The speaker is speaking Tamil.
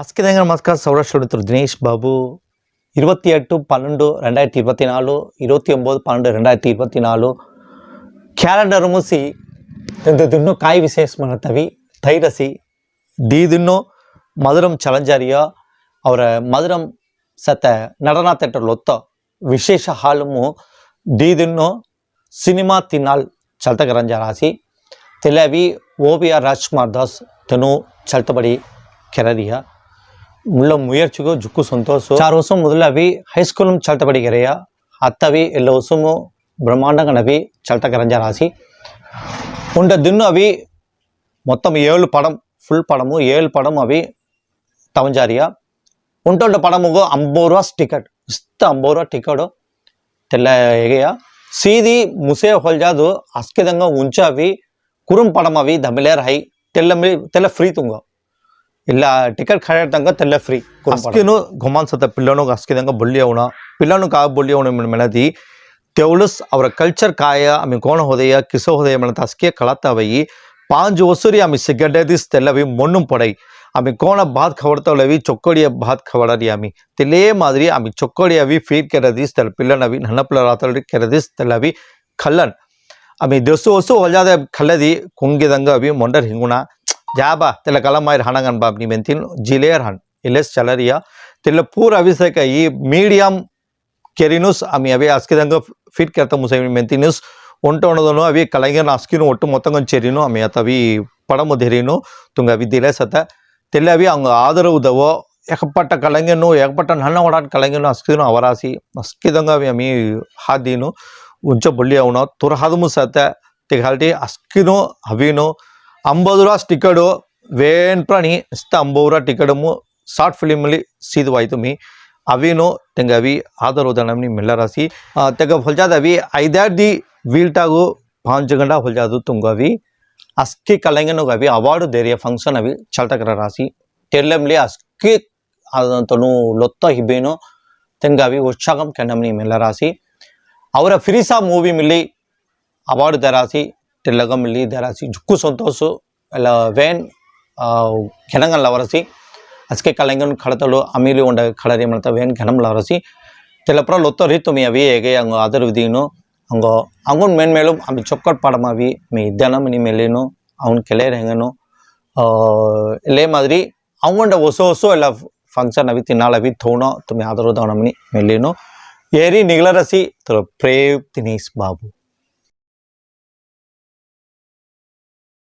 అస్కి దగ్గర నమస్కారం సౌరాష్ట్ర మిత్రుడు దినేష్ బాబు இருபத்தி எட்டு பன்னெண்டு ரெண்டாயிரத்தி இருபத்தி நாலு இருபத்தி ஒம்பது பன்னெண்டு ரெண்டாயிரத்தி இருபத்தி நாலு క్యాలెండర్ మూసి దిన్ను కాయ விசேஷமான தவி தைரசி தீதுன்னு மதுரம் சலஞ்சாரியோ ಅವರ ಮಧುರಂ ಸತ ನಟನಾ ಥೇಟರ್ ಒತ್ತ ವಿಶೇಷ ಹಾಲುಮು ದೀದಿನ್ನು ಸಿನಿಮಾ ತಿನ್ನಾಲ್ ಚಲ್ತಗರಂಜ ರಾಸಿ ತೆಲವಿ ಓ ಬಿ ಆರ್ ರಾಜ್ಕುಮಾರ್ ದಾಸ್ ತನು ಚಲ್ತಬಡಿ ಕೆರರಿಯ உள்ள ಮುಯರ್ಚಿಗೂ ಜುಕ್ಕು ಸಂತೋಷ ಚಾರ್ ವರ್ಷ ಮೊದಲ ಅವಿ ಹೈಸ್ಕೂಲ್ ಚಲ್ತ ಪಡಿಗೆರೆಯ ಅತ್ತವಿ ಎಲ್ಲ ವರ್ಷಮು బ్రహ్మాండంగా నవి చల్ట కరంజా రాసి ఉండ దిన్ను అవి మొత్తం ఏళ్ళు పడం ఫుల్ పడము ఏళ్ళు పడం అవి తవంజారియా ఉంటుండ పడముగో అంబోరు రూవా టికెట్ ఇస్త అంబోరు రూవా టికెట్ తెల్ల ఎగయ సీది ముసే హొల్జాదు అస్కిదంగా ఉంచు అవి కురుం పడం అవి దమిలేర్ హై తెల్ల తెల్ల ఫ్రీ తుంగో ఇలా టికెట్ ఖరీదంగా తెల్ల ఫ్రీ అస్కిను ఘుమాన్సత పిల్లను అస్కిదంగా బొల్లి అవునా పిల్లను కా బొల్లి అవున మనది ತೆವಳಸ್ ಅವರ ಕಲ್ಚರ್ ಕಾಯ ಆಮಿ ಕೋಣ ಹೋದೆಯ ಕಿಸೋ ಹೋದೆಯ ಮನ ತಸ್ಕೆ ಕಳತಾವಯಿ ಪಾಂಜ್ ಒಸುರಿ ಆಮಿ ಸಿಗಡದಿಸ್ ತೆಲ್ಲವಿ ಮೊಣ್ಣು ಪಡೈ ಆಮಿ ಕೋಣ ಬಾತ್ ಖವಡ್ತಾವಳವಿ ಚೊಕ್ಕಡಿಯ ಬಾತ್ ಖವಡರಿ ಆಮಿ ತಿಲೇ ಮಾದರಿ ಆಮಿ ಚೊಕ್ಕಡಿಯವಿ ಫೀರ್ ಕೆರದಿಸ್ ತೆಲ್ ಪಿಲ್ಲನವಿ ನನ್ನ ಪಿಲ್ಲರಾತಳಿ ಕೆರದಿಸ್ ತೆಲ್ಲವಿ ಖಲ್ಲನ್ ಆಮಿ ದಸು ಹೊಸು ಹೊಲ್ಜಾದ ಖಲ್ಲದಿ ಕುಂಗಿದಂಗ ಅವಿ ಮೊಂಡರ್ ಹಿಂಗುಣ ಜಾಬಾ ತೆಲ್ಲ ಕಲಮಾಯಿರ್ ಹಣಗನ್ ಬಾಬ್ ನೀ ಬೆಂತಿನ್ ಜಿಲೇರ್ ಹಣ್ ಇಲೆಸ್ ಚಲರಿಯ ತೆಲ್ಲ ಪೂರ ಅವಿಸಕ ಈ ಮೀಡಿಯಂ ಕೆರಿನುಸ್ ಅಮಿ ಅವೇ ಅಸ್ಕಿದಂಗ ಫಿಟ್ ಕೆರ್ತ ಮುಸೈನ್ ಮೆಂತಿನುಸ್ ಒಂಟೊಣದನು ಅವಿ கலைங்கன் அஸ்கினும் ஒட்டு ಮೊತ್ತಂಗೊಂದು செரினும் அமி அத்தவி படமு தெரியும் துங்க வித்தியில சத்த தெல்லவி அவங்க ஆதரவு உதவோ ஏகப்பட்ட கலைஞனும் ஏகப்பட்ட நல்ல ஓடாட் கலைஞனும் அஸ்கிதனும் அவராசி அஸ்கிதங்க அமி ஹாதினும் உஞ்ச பொல்லி அவனோ துரஹாதமும் சத்த திகால்டி அஸ்கினும் அவினும் ஐம்பது ರೂಪಾಯಿ ಟಿಕೆಟು ವೇಣಪ್ರಾಣಿ ಇಸ್ತ ಅಂಬೋರ ಟಿಕೆಟಮು ಶಾರ್ಟ್ ಫಿಲಿಮಲ್ಲಿ ಸೀದವಾಯ್ತು ಮೀ ಅವೇನೋ ತೆಂಗವಿ ಆದರೂ ದಣಮ್ ನಿಮ್ಮೆಲ್ಲರಾಸಿ ತೆಗ ಹೊಲ್ಜಾದವಿ ಐದಾರ್ದಿ ವೀಲ್ಟಾಗು ಪಾಂಚ್ ಗಂಡ ಹೊಲ್ಜಾದು ತುಂಗವಿ ಅಸ್ಕಿ ಕಲಂಗನಗವಿ ಅವಾರ್ಡು ದೇರಿಯ ಫಂಕ್ಷನ್ ಅವಿ ಚಲ್ಟಕರ ರಾಸಿ ಟೆರ್ಲಮ್ಲಿ ಅಸ್ಕಿ ಅದಂತನು ಲೊತ್ತ ಹಿಬೇನು ತೆಂಗವಿ ಉತ್ಸಾಹಂ ಕೆಂಡಮ್ ನಿಮ್ಮೆಲ್ಲರಾಸಿ ಅವರ ಫಿರಿಸಾ ಮೂವಿ ಮಿಲ್ಲಿ ಅವಾರ್ಡು ದರಾಸಿ ತಿಲಗಮಲ್ಲಿ ದರಾಸಿ ಜುಕ್ಕು ಸಂತೋಷು ಎಲ್ಲ ವೇನ್ ಘನಗನ್ ಲವರಸಿ ಅಸ್ಕೆ ಕಲಂಗನ್ ಖಡತಳು ಅಮೀಲಿ ಉಂಡ ಖಡರಿ ಮಾಡ್ತಾ ವೇನ್ ಘನಂ ಲವರಸಿ ತಿಲಪ್ರ ಲೊತ್ತ ರೀತುಮಿ ಅವಿ ಹೇಗೆ ಹಂಗ ಅದರ ವಿಧಿನು ಹಂಗ ಅವನ್ ಮೇನ್ಮೇಲೂ ಅಮಿ ಚೊಕ್ಕಟ್ ಪಾಡಮಾವಿ ಮಿ ಇದ್ದಾನ ಮನಿ ಮೇಲೇನು ಅವನ ಕೆಲೆಯರ್ ಹೆಂಗನು ಇಲ್ಲೇ ಮಾದರಿ ಅವಂಡ ಹೊಸ ಹೊಸ ಎಲ್ಲ ಫಂಕ್ಷನ್ ಅವಿ ತಿನ್ನಾಳವಿ ಥೋಣ ತುಮಿ ಆದರೂ ದವಣಮನಿ ಮೆಲ್ಲೇನು ಏರಿ ನಿಗಳರಸಿ ತುಳು ಪ್ರೇವ್ ದಿನೇಶ್ ಬಾಬು